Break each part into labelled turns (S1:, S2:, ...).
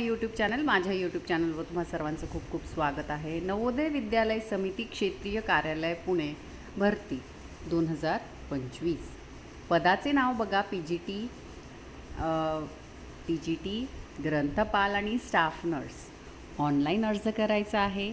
S1: YouTube channel माझ्या YouTube चॅनलवर तुम्हा सर्वांचं खूप खूप स्वागत आहे. नवोदय विद्यालय समिती क्षेत्रीय कार्यालय पुणे भरती दोन हजार पंचवीस. पदाचे नाव बघा P G T P G T ग्रंथपाल आणि स्टाफ नर्स ऑनलाईन अर्ज करायचा आहे.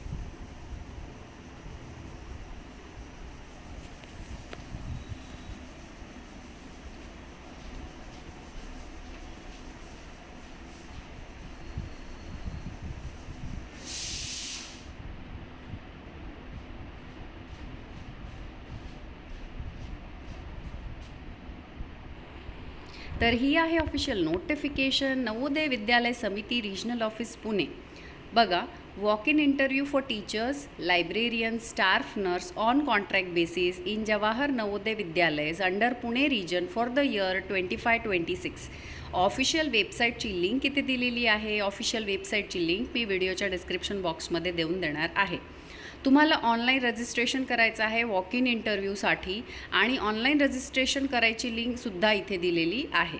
S1: तर ही आहे ऑफिशियल नोटिफिकेशन नवोदय विद्यालय समिती रिजनल ऑफिस पुणे. बघा walk in interview for teachers librarian staff nurse on contract basis in Jawahar Navodaya Vidyalayas under Pune region for the year twenty five twenty six official वेबसाईटची link इथे दिलेली आहे. Official वेबसाईटची link मी व्हिडिओच्या description बॉक्समध्ये देऊन देणार आहे. तुम्हाला ऑनलाईन रजिस्ट्रेशन करायचं आहे वॉक इन इंटरव्ह्यूसाठी आणि ऑनलाईन रजिस्ट्रेशन करायची लिंकसुद्धा इथे दिलेली आहे.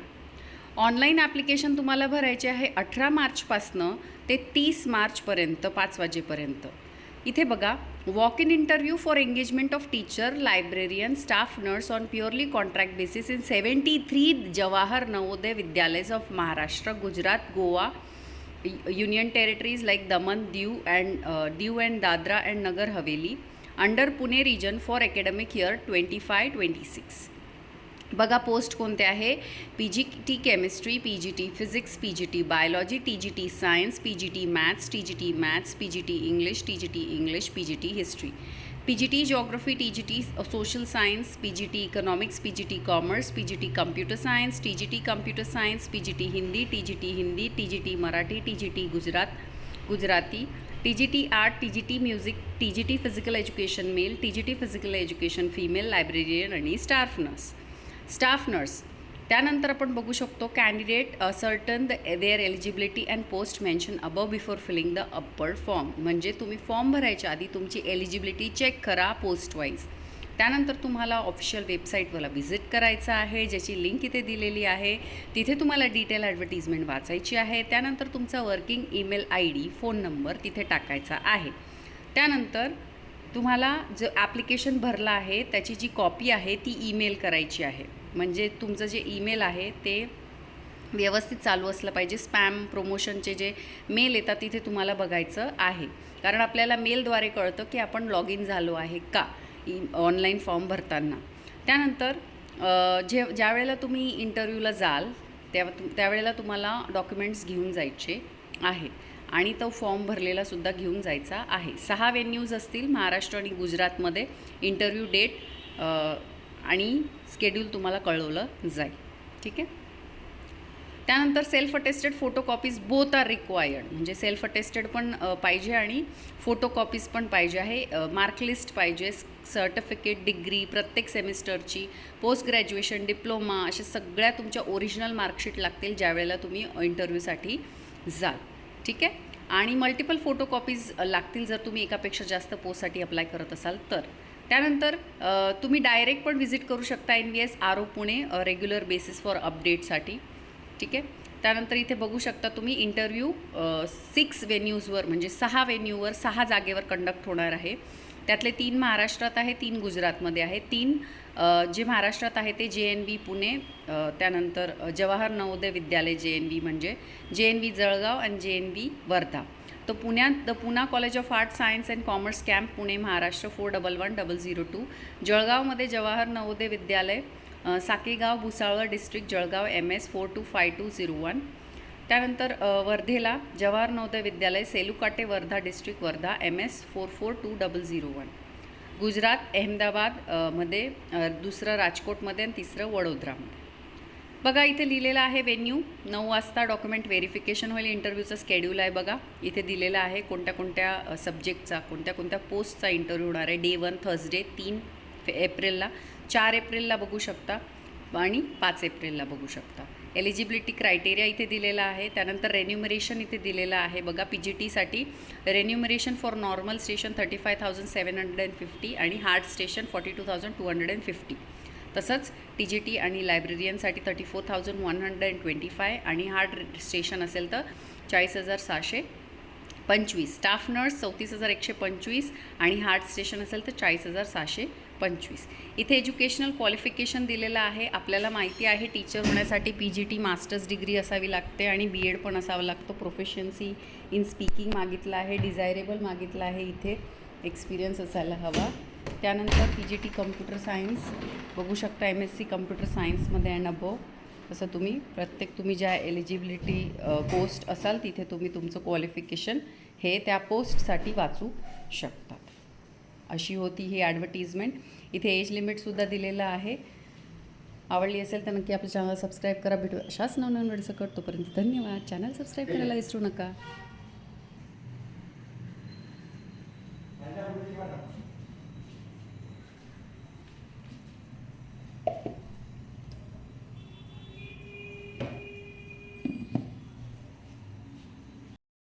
S1: ऑनलाईन ॲप्लिकेशन तुम्हाला भरायचे आहे अठरा मार्चपासनं ते तीस मार्चपर्यंत पाच वाजेपर्यंत. इथे बघा walk in interview for engagement of teacher librarian staff nurse on purely contract basis in seventy three Jawahar Navodaya Vidyalayas of Maharashtra Gujarat Goa union territories like Daman Diu and Diu and Dadra and Nagar Haveli under Pune region for academic year twenty five twenty six बघा post कोणते आहे? P G T chemistry P G T physics P G T biology T G T science P G T maths T G T maths P G T English T G T English P G T history P G T geography T G T social science P G T economics P G T commerce P G T computer science T G T computer science P G T Hindi T G T Hindi T G T Marathi T G T Gujarat Gujarati T G T art T G T music T G T physical education male T G T physical education female librarian आणि staff nurse staff nurse त्यानंतर आपण बघू शकतो candidate certain the their eligibility and post mention above before filling the upper form म्हणजे तुम्ही form भरायच्या आधी तुमची एलिजिबिलिटी चेक करा पोस्ट वाईज त्यानंतर तुम्हाला ऑफिशियल वेबसाईटवाला व्हिजिट करायचं आहे ज्याची लिंक इथे दिलेली आहे. तिथे तुम्हाला डिटेल ॲडव्हर्टिजमेंट वाचायची आहे. त्यानंतर तुमचा working email I D phone number तिथे टाकायचा आहे. त्यानंतर तुम्हाला जो ॲप्लिकेशन भरला आहे त्याची जी कॉपी आहे ती ईमेल करायची आहे. म्हणजे तुमचं जे ईमेल आहे ते व्यवस्थित चालू असलं पाहिजे. स्पॅम प्रमोशनचे जे मेल येतात तिथे तुम्हाला बघायचं आहे. कारण आपल्याला मेलद्वारे कळतं की आपण लॉग इन झालो आहे का? ई ऑनलाईन फॉर्म भरताना. त्यानंतर जे ज्या वेळेला तुम्ही इंटरव्ह्यूला जाल त्या त्यावेळेला तुम्हाला डॉक्युमेंट्स घेऊन जायचे आहे. आणि तो फॉर्म भरलेला सुद्धा घेऊन जायचा आहे. सहा वेन्यूज असतील महाराष्ट्र आणि गुजरातमध्ये. इंटरव्ह्यू डेट आणि स्केड्यूल तुम्हाला कळवलं जाईल. ठीक आहे? त्यानंतर self attested photocopies both are required म्हणजे सेल्फ अटेस्टेड पण पाहिजे आणि फोटोकॉपीज पण पाहिजे आहे. मार्कलिस्ट पाहिजे सर्टिफिकेट डिग्री प्रत्येक सेमिस्टरची पोस्ट ग्रॅज्युएशन डिप्लोमा अशा सगळ्या तुमच्या ओरिजिनल मार्कशीट लागतील ज्यावेळेला तुम्ही इंटरव्ह्यूसाठी जाल. ठीक आहे? आणि मल्टिपल फोटोकॉपीज लागतील जर तुम्ही एकापेक्षा जास्त पोस्टसाठी अप्लाय करत असाल तर. त्यानंतर तुम्ही डायरेक्ट पण व्हिजिट करू शकता N V S R O Pune regular basis for अपडेटसाठी. ठीक आहे? त्यानंतर इथे बघू शकता तुम्ही इंटरव्ह्यू सिक्स वेन्यूजवर म्हणजे सहा वेन्यूवर सहा जागेवर कंडक्ट होणार आहे. त्यातले तीन महाराष्ट्रात आहे तीन गुजरातमध्ये आहे. तीन जे महाराष्ट्रात आहे ते जे एन व्ही पुणे त्यानंतर जवाहर नवोदय विद्यालय जे एन व्ही म्हणजे जे एन व्ही जळगाव आणि जे एन व्ही वर्धा. तो पुण्यात the Poona college of art science and commerce camp Pune Maharashtra four double one double zero two जळगावमध्ये Jawahar Navodaya Vidyalaya Sakegaon Bhusawal district Jalgaon M S four two five two zero one त्यानंतर वर्धेला Jawahar Navodaya Vidyalaya Selukate Wardha district Wardha M S four four two double zero one Gujarat अहमदाबादमध्ये दुसरं राजकोटमध्ये आणि तिसरं वडोदरामध्ये. बघा इथे लिहिलेलं आहे वेन्यू नऊ वाजता डॉक्युमेंट व्हेरिफिकेशन होईल. इंटरव्ह्यूचा स्केड्यूल आहे बघा. इथे दिलेलं आहे कोणत्या कोणत्या सब्जेक्टचा कोणत्या कोणत्या पोस्टचा इंटरव्ह्यू होणार आहे. डे वन थर्सडे तीन एप्रिलला चार एप्रिलला बघू शकता आणि पाच एप्रिलला बघू शकता. एलिजिबिलिटी क्रायटेरिया इथे दिलेला आहे. त्यानंतर रेन्युमरेशन इथे दिलेलं आहे बघा. पी जी टीसाठी remuneration for normal station thirty five thousand seven hundred and fifty आणि hard station forty two thousand two hundred and fifty तसंच टी जी टी आणि लायब्रेरियनसाठी thirty four thousand one hundred and twenty five आणि hard station असेल तर चाळीस हजार सहाशे पंचवीस. स्टाफ नर्स चौतीस हजार एकशे पंचवीस आणि हार्ट स्टेशन असेल तर चाळीस हजार सहाशे पंचवीस. इथे एज्युकेशनल क्वालिफिकेशन दिलेलं आहे. आपल्याला माहिती आहे टीचर होण्यासाठी P G T masters degree असावी लागते आणि बी एड पण असावं लागतो. प्रोफेशन्सी इन स्पीकिंग मागितलं आहे डिझायरेबल मागितलं आहे. इथे एक्सपिरियन्स असायला हवा. त्यानंतर P G T computer science बघू शकता एम एस सी कम्प्युटर सायन्समध्ये अँड अबो तसं तुम्ही प्रत्येक तुम्ही ज्या एलिजिबिलिटी पोस्ट असाल तिथे तुम्ही तुमचं क्वालिफिकेशन हे त्या पोस्टसाठी वाचू शकतात. अशी होती ही ॲडव्हर्टिजमेंट इथे एज लिमिटसुद्धा दिलेलं आहे. आवडली असेल तर नक्की आपलं चॅनल सबस्क्राईब करा. भेटू अशाच नवनवीन करतो तोपर्यंत धन्यवाद. चॅनल सबस्क्राईब करायला विसरू नका.